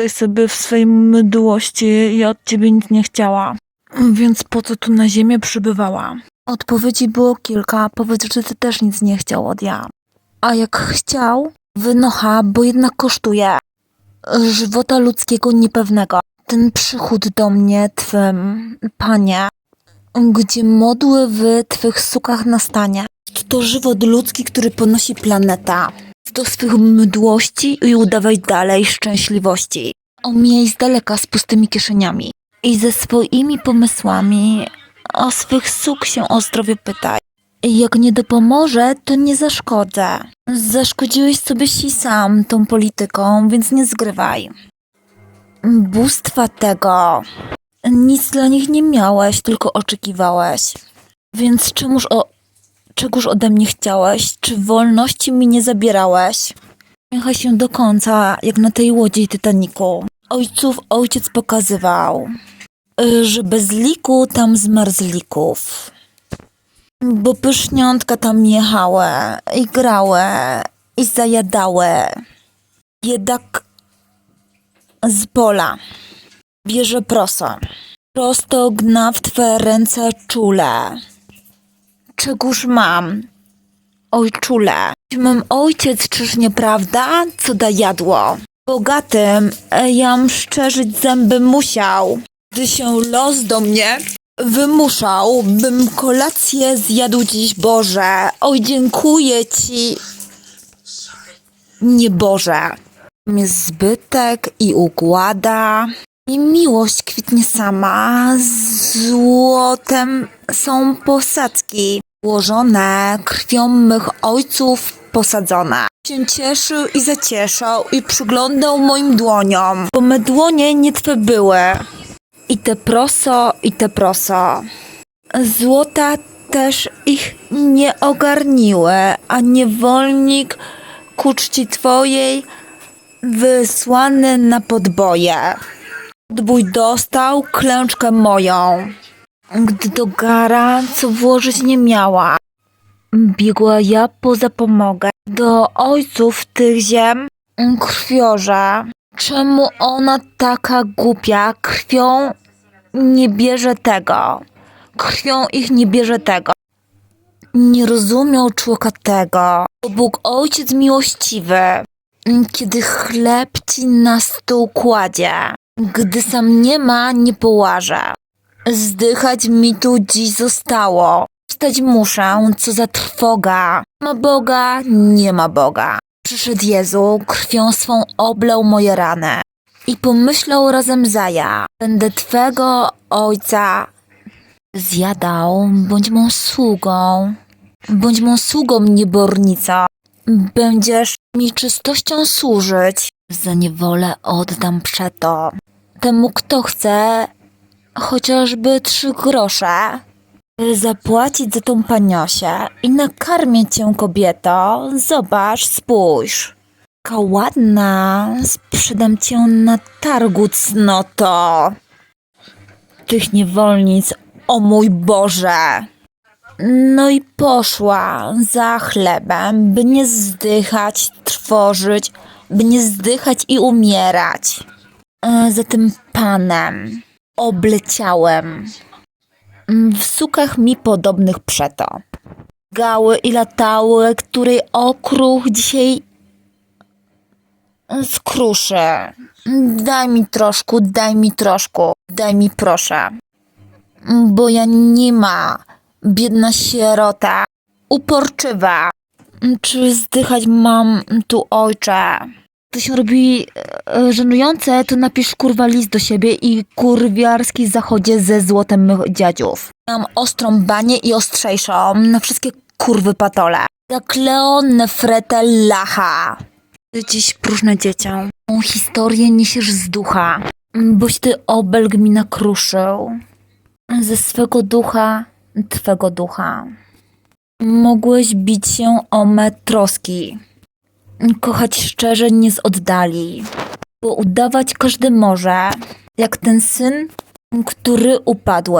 Tutaj sobie w swojej mdłości ja od ciebie nic nie chciała. Więc po co tu na ziemię przybywała? Odpowiedzi było kilka. Powiedz, że ty też nic nie chciał od ja. A jak chciał, wynocha, bo jednak kosztuje. Żywota ludzkiego niepewnego. Ten przychód do mnie, twym, panie, gdzie modły w twych sukach nastanie. To żywot ludzki, który ponosi planeta. Do swych mdłości i udawaj dalej szczęśliwości. Omijaj z daleka z pustymi kieszeniami. I ze swoimi pomysłami o swych suk się o zdrowie pytaj. Jak nie dopomoże, to nie zaszkodzę. Zaszkodziłeś sobie si sam tą polityką, więc nie zgrywaj. Bóstwa tego. Nic dla nich nie miałeś, tylko oczekiwałeś. Więc czemuż o... Czegoż ode mnie chciałeś? Czy wolności mi nie zabierałeś? Niechaj się do końca, jak na tej łodzi Titaniku. Ojców ojciec pokazywał, że bez liku tam zmarł z lików. Bo pyszniątka tam jechały i grały i zajadały. Jednak z pola bierze proso. Prosto gna w twe ręce czule. Czegóż mam? Oj czule. Mam ojciec, czyż nieprawda? Co da jadło? Bogatym e, jam szczerzyć zęby musiał. Gdy się los do mnie wymuszał, bym kolację zjadł dziś Boże. Oj, dziękuję ci. Nie Boże. Jest zbytek i ugłada. I miłość kwitnie sama, złotem są posadzki, ułożone krwią mych ojców posadzone. Się cieszył i zacieszał i przyglądał moim dłoniom, bo me dłonie nie twe były. I te proso, i te proso. Złota też ich nie ogarniły, a niewolnik ku czci twojej wysłany na podboje. Odbój dostał klęczkę moją, gdy do gara co włożyć nie miała. Biegła ja po zapomogę do ojców tych ziem krwiorze. Czemu ona taka głupia krwią nie bierze tego? Krwią ich nie bierze tego. Nie rozumiał człowieka tego. Bóg Ojciec miłościwy, kiedy chleb ci na stół kładzie, gdy sam nie ma, nie połaże. Zdychać mi tu dziś zostało. Wstać muszę, co za trwoga. Ma Boga, nie ma Boga. Przyszedł Jezu, krwią swą oblał moje rany. I pomyślał razem zaja, będę Twego Ojca zjadał, bądź mą sługą. Bądź mą sługą, niebornica. Będziesz mi czystością służyć. Za niewolę oddam przeto. Temu, kto chce, chociażby trzy grosze, zapłacić za tą paniosię i nakarmię cię, kobieto. Zobacz, spójrz. Taka ładna, sprzedam cię na targu, cnoto. Tych niewolnic, o mój Boże. No i poszła za chlebem, by nie zdychać, trwożyć, by nie zdychać i umierać. E, Za tym panem, obleciałem. Mm, W sukach mi podobnych przeto. Gały i latały, której okruch dzisiaj skruszy. Daj mi troszkę, daj mi troszkę, daj mi proszę. Bo ja nie ma, biedna sierota, uporczywa. Czy zdychać mam tu ojcze? To się robi e, żenujące, to napisz kurwa list do siebie i kurwiarski zachodzie ze złotem mych dziadziów. Mam ostrą banię i ostrzejszą na wszystkie kurwy patole. Jak Leon Nefrete Lacha. Ty dziś próżne dzieciom. Tą historię niesiesz z ducha, boś ty obelg mi nakruszył. Ze swego ducha, twego ducha. Mogłeś bić się o me troski. Kochać szczerze nie z oddali. Bo udawać każdy może, jak ten syn, który upadł.